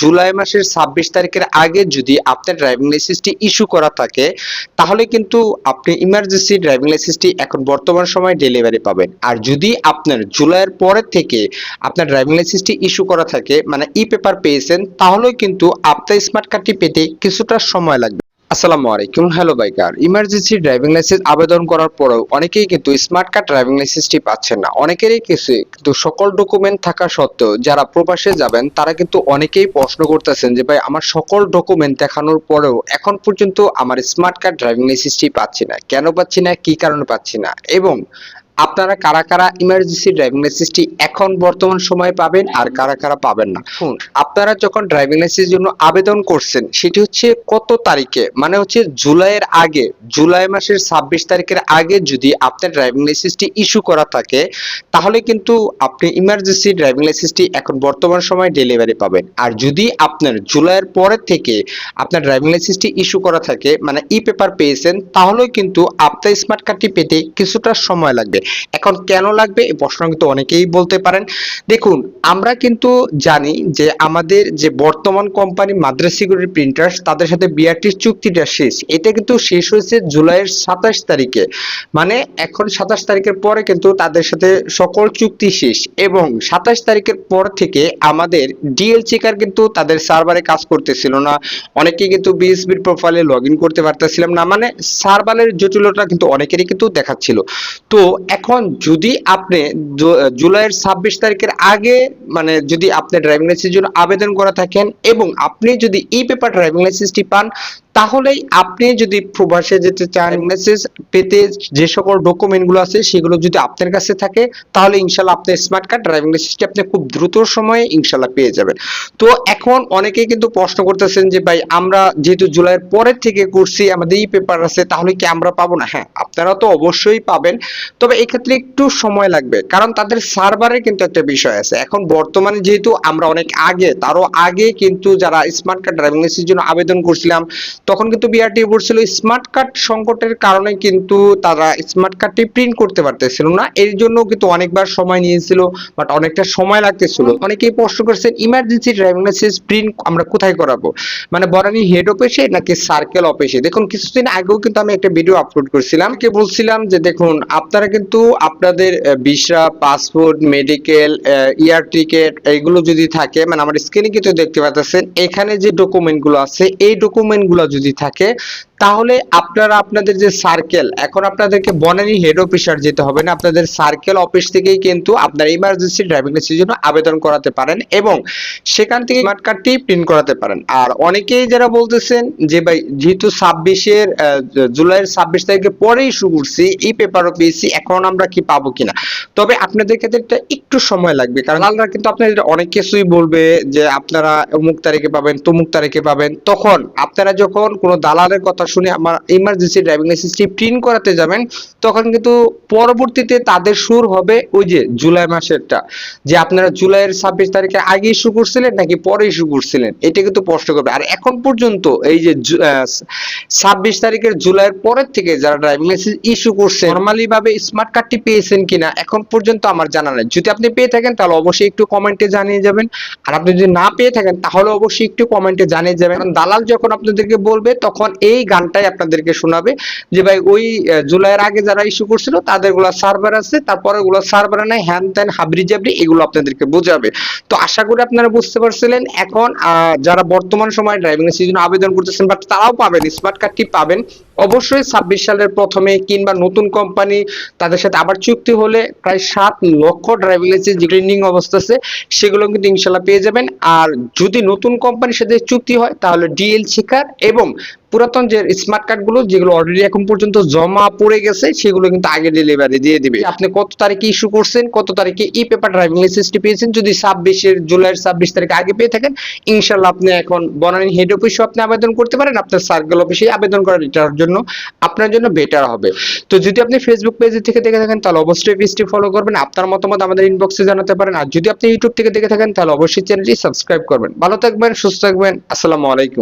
জুলাই মাসের ছাব্বিশ তারিখের আগে যদি আপনার ড্রাইভিং লাইসেন্সটি ইস্যু করা থাকে, তাহলে কিন্তু আপনি ইমার্জেন্সি ড্রাইভিং লাইসেন্সটি এখন বর্তমান সময় ডেলিভারি পাবেন। আর যদি আপনার জুলাইয়ের পরের থেকে আপনার ড্রাইভিং লাইসেন্সটি ইস্যু করা থাকে মানে ই পেপার পেয়েছেন, তাহলেও কিন্তু আপনার স্মার্ট কার্ডটি পেতে কিছুটা সময় লাগবে। আসসালামু আলাইকুম, hello biker. Emergency driving licence আবেদন করার পরেও অনেকেই কিন্তু স্মার্ট কার্ড ড্রাইভিং লাইসেন্সটি পাচ্ছেন না। অনেকেরই কিছু, কিন্তু সকল ডকুমেন্ট থাকা সত্ত্বেও যারা প্রবাসে যাবেন, তারা কিন্তু অনেকেই প্রশ্ন করতেছেন যে, ভাই, আমার সকল ডকুমেন্ট দেখানোর পরেও এখন পর্যন্ত আমার স্মার্ট কার্ড ড্রাইভিং লাইসেন্সটি পাচ্ছি না। কেন পাচ্ছি না? কি কারণে পাচ্ছি না? এবং আপনারা কারা কারা ইমার্জেন্সি ড্রাইভিং লাইসেন্সটি এখন বর্তমান সময়ে পাবেন আর কারা কারা পাবেন না? শুন আপনারা যখন ড্রাইভিং লাইসেন্সের জন্য আবেদন করছেন সেটি হচ্ছে কত তারিখে? মানে হচ্ছে জুলাইয়ের আগে জুলাই মাসের ছাব্বিশ তারিখের আগে যদি আপনার ড্রাইভিং লাইসেন্সটি ইস্যু করা থাকে তাহলে কিন্তু আপনি ইমার্জেন্সি ড্রাইভিং লাইসেন্সটি এখন বর্তমান সময়ে ডেলিভারি পাবেন। আর যদি আপনার জুলাইয়ের পরের থেকে আপনার ড্রাইভিং লাইসেন্সটি ইস্যু করা থাকে মানে ই পেপার পেয়েছেন তাহলেও কিন্তু আপনার স্মার্ট কার্ডটি পেতে কিছুটা সময় লাগবে। এখন কেন লাগবে এই প্রশ্ন কিন্তু অনেকেই বলতে পারেন। দেখুন, আমরা কিন্তু জানি যে আমাদের যে বর্তমান কোম্পানি মাদ্রাস সিকিউরিটি প্রিন্টার্স, তাদের সাথে বিআরটির চুক্তিটা শেষ। এটা কিন্তু শেষ হয়েছে জুলাইয়ের সাতাশ তারিখে। মানে এখন সাতাশ তারিখের পরে কিন্তু তাদের সাথে সকল চুক্তি শেষ এবং সাতাশ তারিখের পর থেকে আমাদের ডিএল চেকার কিন্তু তাদের সার্ভারে কাজ করতেছিল না। অনেকেই কিন্তু বিএসবির প্রোফাইলে লগ ইন করতে পারতেছিলাম না। মানে সার্ভারের জটিলতা কিন্তু অনেকেরই কিন্তু দেখাচ্ছিল। তো এখন যদি আপনি জুলাইয়ের ছাব্বিশ তারিখের আগে মানে যদি আপনি ড্রাইভিং লাইসেন্সের জন্য আবেদন করা থাকেন এবং আপনি যদি ই পেপার ড্রাইভিং লাইসেন্সটি পান, তাহলেই আপনি যদি প্রবাসে যেতে চান লাইসেন্স পেতে যে সকল ডকুমেন্টগুলো আছে, সেগুলো যদি আপনার কাছে থাকে, তাহলে ইনশাল্লাহ আপনার স্মার্ট কার্ড ড্রাইভিং লাইসেন্সটি আপনি খুব দ্রুত সময়ে ইনশাল্লাহ পেয়ে যাবেন। তো এখন অনেকেই কিন্তু প্রশ্ন করতেছেন যে, ভাই, আমরা যেহেতু জুলাইয়ের পরের থেকে করছি, আমাদের ই পেপার আছে, তাহলে কি আমরা পাবো না? হ্যাঁ আপনারা তো অবশ্যই পাবেন। তবে এক্ষেত্রে একটু সময় লাগবে। কারণ তাদের সার্ভারে কিন্তু একটা বিষয় আছে। এখন বর্তমানে যেহেতু আমরা অনেক আগে তারও আগে কিন্তু যারা স্মার্ট কার্ড ড্রাইভিং লাইসেন্সের জন্য আবেদন করছিলাম। তখন কিন্তু বিআরটি বলছিল স্মার্ট কার্ড সংকটের কারণে কিন্তু তারা স্মার্ট কার্ডটি প্রিন্ট করতে পারতেছিল না। এর জন্য কিন্তু অনেকবার সময় নিয়েছিল বাট অনেকটা সময় লাগতেছিল। অনেকেই প্রশ্ন করছেন ইমার্জেন্সি ড্রাইভিং লাইসেন্স প্রিন্ট আমরা কোথায় করাবো? মানে বরানি হেড অফিসে নাকি সার্কেল অফিসে দেখুন কিছুদিন আগেও কিন্তু আমি একটা ভিডিও আপলোড করছিলাম। কে বলছিলাম যে দেখুন আপনারা কিন্তু আপনাদের visa, passport, medical year ticket এইগুলো যদি থাকে মানে আমার স্ক্রিনে কিন্তু দেখতে পাচ্ছেন এখানে যে ডকুমেন্টগুলো আছে, এই ডকুমেন্টগুলো যদি থাকে তাহলে আপনারা আপনাদের যে সার্কেল এখন আপনাদেরকে বনানী হেড অফিসার যেতে হবে না। আপনাদের সার্কেল অফিস থেকেই কিন্তু আপনার ইমার্জেন্সি ড্রাইভিং লাইসেন্সের জন্য আবেদন করাতে পারেন এবং সেখান থেকে স্মার্ট কার্ডটি প্রিন্ট করাতে পারেন। আর অনেকেই যারা বলতেছেন যে, ভাই, যেহেতু ছাব্বিশের জুলাইয়ের ছাব্বিশ তারিখে পরেই শুরু করছি, এই পেপারও পেয়েছি, এখন আমরা কি পাবো কিনা? তবে আপনাদের ক্ষেত্রে একটা একটু সময় লাগবে, কারণ আল্লাহ কিন্তু আপনাদের অনেক কিছুই বলবে যে, আপনারা অমুক তারিখে পাবেন, তমুক তারিখে পাবেন। তখন আপনারা যখন কোনো দালালের কথা শুনে আমার ইমার্জেন্সি ড্রাইভিং লাইসেন্সটি প্রিন্ট করাতে যাবেন, তখন কিন্তু পরবর্তীতে তাদের সুর হবে ওই যে জুলাই মাসেরটা, যে আপনারা জুলাইয়ের ছাব্বিশ তারিখে আগে ইস্যু করছিলেন নাকি পরে ইস্যু করছিলেন? এটা কিন্তু প্রশ্ন করবে। আর এখন পর্যন্ত এই যে ছাব্বিশ তারিখের জুলাইয়ের পরের থেকে যারা ড্রাইভিং লাইসেন্স ইস্যু করছে নর্মালি ভাবে স্মার্ট কার্ডটি পেয়েছেন কিনা, এখন পর্যন্ত আমার জানা নেই। যদি আপনি পেয়ে থাকেন, তাহলে অবশ্যই একটু কমেন্টে জানিয়ে যাবেন। আর আপনি যদি না পেয়ে থাকেন, তাহলে অবশ্যই একটু কমেন্টে জানিয়ে যাবেন। দালাল যখন আপনাদেরকে বলবে, তখন এই গানটাই আপনাদেরকে শোনাবে যে ভাই ওই জুলাইয়ের আগে যারা ইস্যু করছিল তাদেরগুলা সার্ভার আছে তারপরে ওগুলো সার্ভার নাই হ্যান ত্যান হাবরি জাবরি এগুলো আপনাদেরকে বোঝাবে। তো আশা করি আপনারা বুঝতে পারছিলেন, এখন যারা বর্তমান সময়ে ড্রাইভিং এর জন্য আবেদন করতেছেন বাট তারাও পাবেন স্মার্ট কার্ডটি পাবেন, অবশ্যই ছাব্বিশ সালের প্রথমে কিংবা নতুন কোম্পানি তাদের সাথে আবার চুক্তি হলে প্রায় সাত লক্ষ ড্রাইভিং লাইসেন্স ট্রেন্ডিং অবস্থা আছে, সেগুলো কিন্তু ইনশাল্লাহ পেয়ে যাবেন। আর যদি নতুন কোম্পানির সাথে চুক্তি হয়, তাহলে ডিএল শিকার এবং পুরাতন যে স্মার্ট কার্ডগুলো, যেগুলো অলরেডি এখন পর্যন্ত জমা পড়ে গেছে, সেগুলো কিন্তু আগে ডেলিভারি দিয়ে দিবে। আপনি কত তারিখে ইস্যু করছেন, কত তারিখে ই পেপার ড্রাইভিং লাইসেন্সটি পেয়েছেন? যদি ছাব্বিশের, জুলাইয়ের ছাব্বিশ তারিখে আগে পেয়ে থাকেন, ইনশাল্লাহ আপনি এখন বনানী হেড অফিসে আপনি আবেদন করতে পারেন, আপনার সার্কেল অফিসে আবেদন করার জন্য আপনার জন্য বেটার হবে। তো যদি আপনি ফেসবুক পেজ থেকে দেখে থাকেন, তাহলে অবশ্যই পেজটি ফলো করবেন, আপনার মতামত আমাদের ইনবক্সে জানাতে পারেন, আর যদি আপনি ইউটিউব থেকে দেখে থাকেন, তাহলে অবশ্যই চ্যানেলটি সাবস্ক্রাইব করবেন। ভালো থাকবেন, সুস্থ থাকবেন, আসসালামু আলাইকুম।